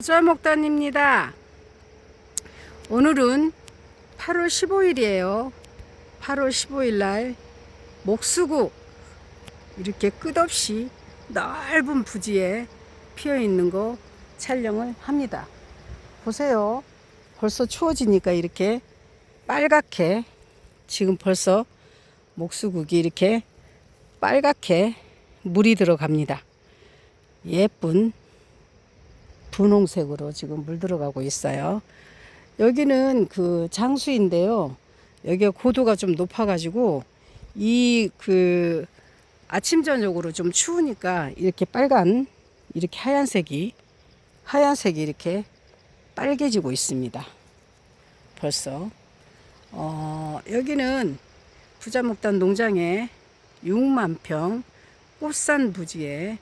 부자목단입니다. 오늘은 8월 15일이에요. 8월 15일 날 목수국 이렇게 끝없이 넓은 부지에 피어 있는 거 촬영을 합니다. 보세요. 벌써 추워지니까 이렇게 빨갛게 지금 벌써 목수국이 이렇게 빨갛게 물이 들어갑니다. 예쁜 분홍색으로 지금 물 들어가고 있어요. 여기는 그 장수인데요. 여기가 고도가 좀 높아가지고 이 그 아침 저녁으로 좀 추우니까 이렇게 빨간 이렇게 하얀색이 하얀색이 이렇게 빨개지고 있습니다. 벌써 어, 여기는 부자목단 농장에 6만 평 꽃산 부지에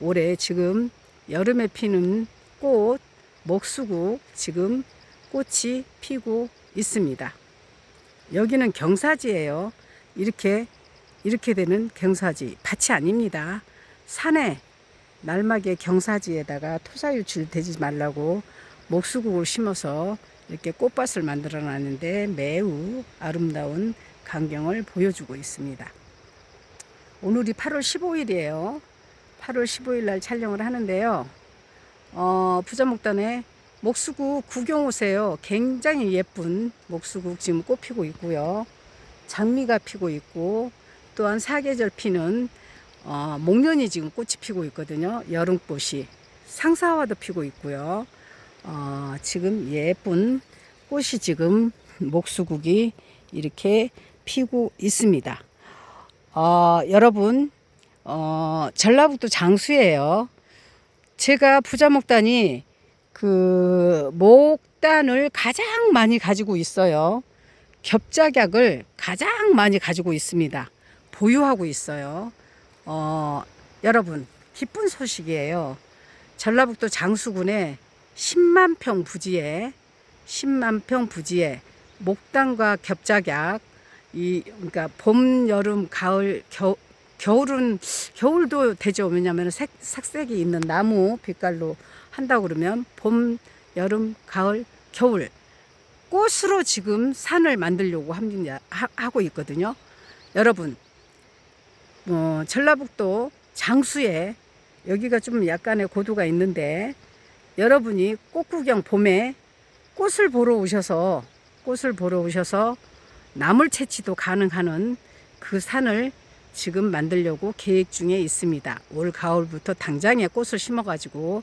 올해 지금 여름에 피는 꽃 목수국 지금 꽃이 피고 있습니다. 여기는 경사지예요. 이렇게 이렇게 되는 경사지 밭이 아닙니다. 산에 날막의 경사지에다가 토사 유출 되지 말라고 목수국을 심어서 이렇게 꽃밭을 만들어 놨는데 매우 아름다운 광경을 보여주고 있습니다. 오늘이 8월 15일이에요. 8월 15일 날 촬영을 하는데요. 어, 부자목단에 목수국 구경 오세요. 굉장히 예쁜 목수국 지금 꽃 피고 있고요. 장미가 피고 있고 또한 사계절 피는 어, 목련이 지금 꽃이 피고 있거든요. 여름꽃이 상사화도 피고 있고요. 어, 지금 예쁜 꽃이 지금 목수국이 이렇게 피고 있습니다. 어, 여러분 어, 전라북도 장수예요. 제가 부자 목단이 그 목단을 가장 많이 가지고 있어요. 겹작약을 가장 많이 가지고 있습니다. 보유하고 있어요. 어, 여러분 기쁜 소식이에요. 전라북도 장수군에 10만 평 부지에 10만 평 부지에 목단과 겹작약 이 그러니까 봄, 여름, 가을, 겨, 겨울은 겨울도 되죠. 왜냐하면 색 색색이 있는 나무 빛깔로 한다 그러면 봄, 여름, 가을, 겨울 꽃으로 지금 산을 만들려고 합니다. 하, 하고 있거든요. 여러분, 어, 전라북도 장수에 여기가 좀 약간의 고도가 있는데 여러분이 꽃 구경 봄에 꽃을 보러 오셔서 꽃을 보러 오셔서 나물 채취도 가능한 그 산을 지금 만들려고 계획 중에 있습니다. 올 가을부터 당장에 꽃을 심어가지고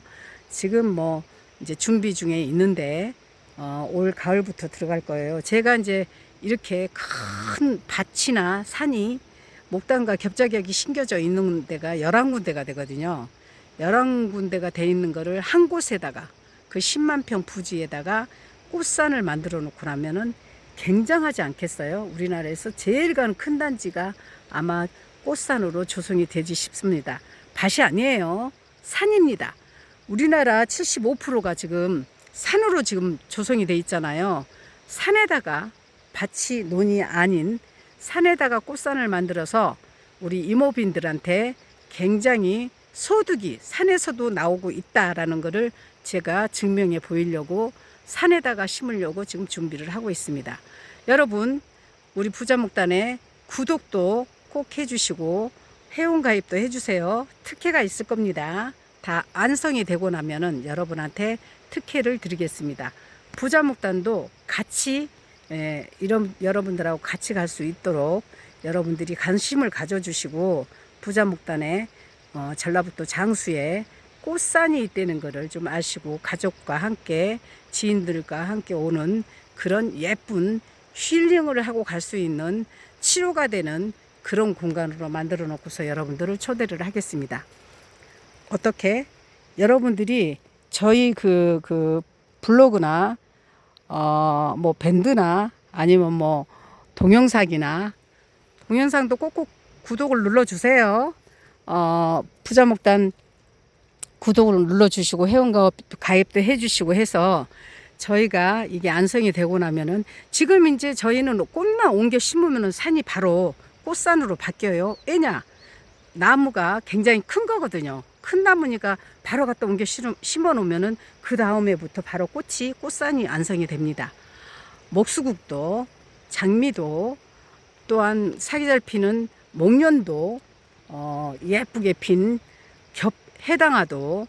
지금 뭐 이제 준비 중에 있는데 어, 올 가을부터 들어갈 거예요. 제가 이제 이렇게 큰 밭이나 산이 목단과 겹작약이 심겨져 있는 데가 11군데가 되거든요. 11군데가 돼 있는 거를 한 곳에다가 그 10만 평 부지에다가 꽃산을 만들어 놓고 나면은 굉장하지 않겠어요? 우리나라에서 제일 큰 단지가 아마 꽃산으로 조성이 되지 싶습니다. 밭이 아니에요. 산입니다. 우리나라 75%가 지금 산으로 지금 조성이 돼 있잖아요. 산에다가 밭이 논이 아닌 산에다가 꽃산을 만들어서 우리 이모빈들한테 굉장히 소득이 산에서도 나오고 있다라는 것을 제가 증명해 보이려고 산에다가 심으려고 지금 준비를 하고 있습니다. 여러분, 우리 부자목단에 구독도 꼭 해주시고 회원가입도 해주세요. 특혜가 있을 겁니다. 다 안성이 되고 나면은 여러분한테 특혜를 드리겠습니다. 부자목단도 같이 예, 이런 여러분들하고 같이 갈 수 있도록 여러분들이 관심을 가져주시고 부자목단에 어, 전라북도 장수에 꽃산이 있다는 것을 좀 아시고 가족과 함께 지인들과 함께 오는 그런 예쁜 힐링을 하고 갈 수 있는 치료가 되는 그런 공간으로 만들어 놓고서 여러분들을 초대를 하겠습니다. 어떻게 여러분들이 저희 그, 그 블로그나 어, 뭐 밴드나 아니면 뭐 동영상이나 동영상도 꼭꼭 구독을 눌러주세요. 어, 부자목단 구독을 눌러주시고 회원 가입도 해주시고 해서 저희가 이게 안성이 되고 나면은 지금 이제 저희는 꽃만 옮겨 심으면은 산이 바로 꽃산으로 바뀌어요. 왜냐? 나무가 굉장히 큰 거거든요. 큰 나무니까 바로 갖다 옮겨 심어- 놓으면은 그 다음에부터 바로 꽃이 꽃산이 안성이 됩니다. 목수국도 장미도 또한 사기 잘 피는 목련도 어, 예쁘게 핀 겹 해당화도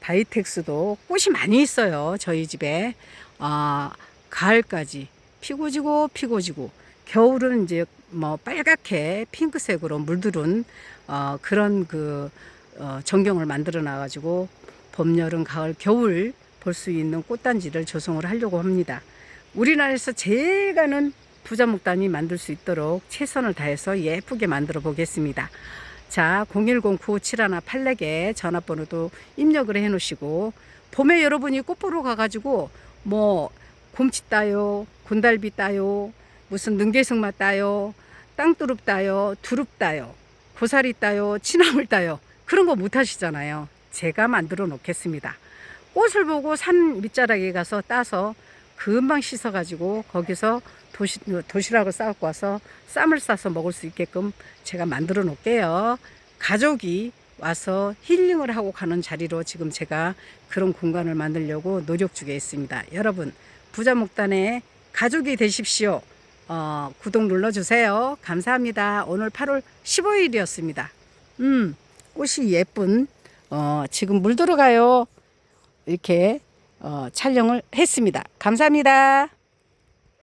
바이텍스도 꽃이 많이 있어요 저희 집에 아 가을까지 피고 지고 피고 지고 겨울은 이제 뭐 빨갛게 핑크색으로 물들은 어, 그런 그 어, 전경을 만들어 놔 가지고 봄 여름 가을 겨울 볼 수 있는 꽃단지를 조성을 하려고 합니다. 우리나라에서 제일 가는 부자목단이 만들 수 있도록 최선을 다해서 예쁘게 만들어 보겠습니다. 자, 010-9571-84개 전화번호도 입력을 해 놓으시고, 봄에 여러분이 꽃 보러 가가지고, 뭐, 곰치 따요, 곤달비 따요, 무슨 능계승마 따요, 땅두릅 따요, 두릅 따요, 고사리 따요, 치나물 따요. 그런 거 못 하시잖아요. 제가 만들어 놓겠습니다. 꽃을 보고 산 밑자락에 가서 따서 금방 씻어가지고 거기서 도시, 도시락을 싸갖고 와서 쌈을 싸서 먹을 수 있게끔 제가 만들어 놓을게요. 가족이 와서 힐링을 하고 가는 자리로 지금 제가 그런 공간을 만들려고 노력 중에 있습니다. 여러분, 부자목단의 가족이 되십시오. 어, 구독 눌러주세요. 감사합니다. 오늘 8월 15일이었습니다. 음, 꽃이 예쁜, 어, 지금 물 들어가요. 이렇게 어, 촬영을 했습니다. 감사합니다.